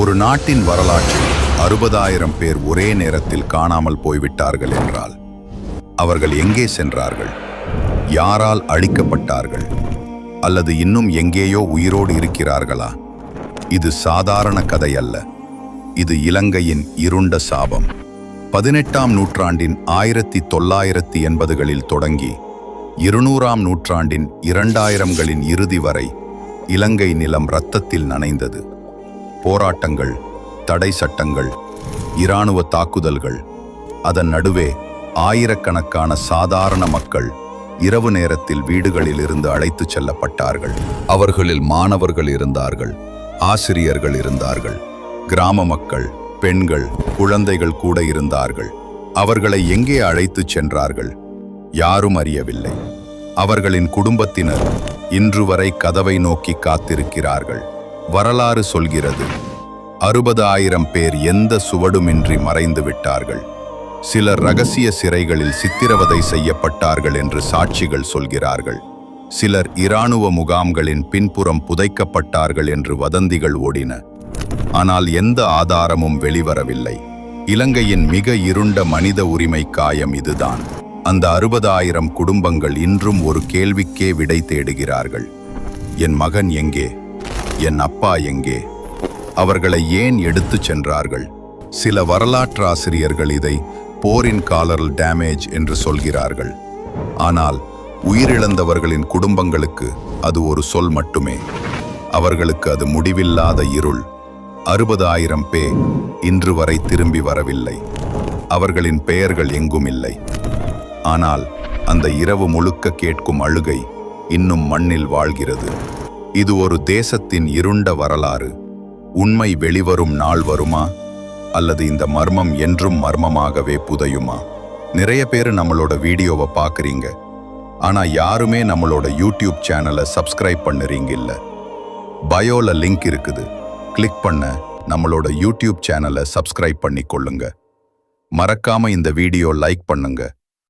ஒரு நாட்டின் வரலாற்றில் அறுபதாயிரம் பேர் ஒரே நேரத்தில் காணாமல் போய்விட்டார்கள் என்றால் அவர்கள் எங்கே சென்றார்கள்? யாரால் அழிக்கப்பட்டார்கள்? அல்லது இன்னும் எங்கேயோ உயிரோடு இருக்கிறார்களா? இது சாதாரண கதை அல்ல. இது இலங்கையின் இருண்ட சாபம். பதினெட்டாம் நூற்றாண்டின் ஆயிரத்தி தொள்ளாயிரத்தி எண்பதுகளில் தொடங்கி இருநூறாம் நூற்றாண்டின் இரண்டாயிரங்களின் இறுதி வரை இலங்கை நிலம் இரத்தத்தில் நனைந்தது. போராட்டங்கள் தடை சட்டங்கள் இராணுவ தாக்குதல்கள் அதன் நடுவே ஆயிரக்கணக்கான சாதாரண மக்கள் இரவு நேரத்தில் வீடுகளில் இருந்து அழைத்துச் செல்லப்பட்டார்கள். அவர்களில் மாணவர்கள் இருந்தார்கள் ஆசிரியர்கள் இருந்தார்கள் கிராம மக்கள் பெண்கள் குழந்தைகள் கூட இருந்தார்கள். அவர்களை எங்கே அழைத்துச் சென்றார்கள் யாரும் அறியவில்லை. அவர்களின் குடும்பத்தினர் இன்று வரை கதவை நோக்கி காத்திருக்கிறார்கள். வரலாறு சொல்கிறது. அறுபது ஆயிரம் பேர் எந்த சுவடுமின்றி மறைந்து விட்டார்கள். சிலர் ரகசிய சிறைகளில் சித்திரவதை செய்யப்பட்டார்கள் என்று சாட்சிகள் சொல்கிறார்கள். சிலர் இராணுவ முகாம்களின் பின்புறம் புதைக்கப்பட்டார்கள் என்று வதந்திகள் ஓடின. ஆனால் எந்த ஆதாரமும் வெளிவரவில்லை. இலங்கையின் மிக இருண்ட மனித உரிமை காயம் இதுதான். அந்த அறுபதாயிரம் குடும்பங்கள் இன்றும் ஒரு கேள்விக்கே விடை தேடுகிறார்கள். என் மகன் எங்கே? என் அப்பா எங்கே? அவர்களை ஏன் எடுத்துச் சென்றார்கள்? சில வரலாற்றாசிரியர்கள் இதை போரின் காலர் டேமேஜ் என்று சொல்கிறார்கள். ஆனால் உயிரிழந்தவர்களின் குடும்பங்களுக்கு அது ஒரு சொல் மட்டுமே. அவர்களுக்கு அது முடிவில்லாத இருள். அறுபது ஆயிரம் பேர் இன்று வரை திரும்பி வரவில்லை. அவர்களின் பெயர்கள் எங்கும் இல்லை. ஆனால் அந்த இரவு முழுக்க கேட்கும் அழுகை இன்னும் மண்ணில் வாழ்கிறது. இது ஒரு தேசத்தின் இருண்ட வரலாறு. உண்மை வெளிவரும் நாள் வருமா? அல்லது இந்த மர்மம் என்றும் மர்மமாகவே புதையுமா? நிறைய பேர் நம்மளோட வீடியோவை பார்க்குறீங்க ஆனால் யாருமே நம்மளோட யூடியூப் சேனலை சப்ஸ்கிரைப் பண்ணுறீங்க இல்லை பயோல லிங்க் இருக்குது. கிளிக் பண்ண நம்மளோட யூடியூப் சேனலை சப்ஸ்கிரைப் பண்ணிக்கொள்ளுங்க. மறக்காம இந்த வீடியோ லைக் பண்ணுங்க.